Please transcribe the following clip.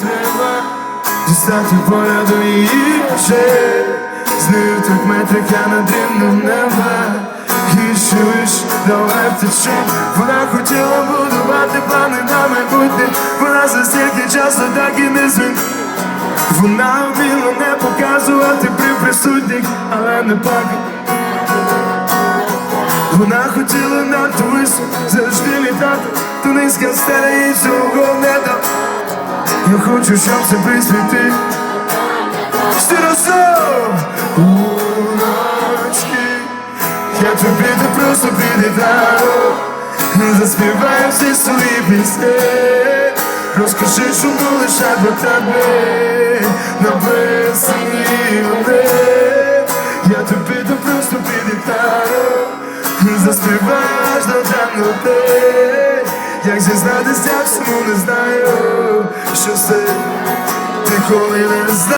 треба. Дістати поля до її очей. З нею так метрика над рівнем неба. І ще виш давай втече Вона хотіла будувати плани на майбутнє. Вона за стільки часу так і не змінила вона вміла не показувати при присутніх, але не плакати. Вона хотіла надто високо завжди літати, то низька стеля їй цього не дав. Я хочу, щоб це присвіти. Щиро уночі, я тобі не просто під гітару Заспіваю всі свої пісні. Розкажи, чому лише про тебе Написані вони. Я тобі то просто під гітару Заспіваєш до темноти зізнатися всьому не знаю Що все ти коли не знаєш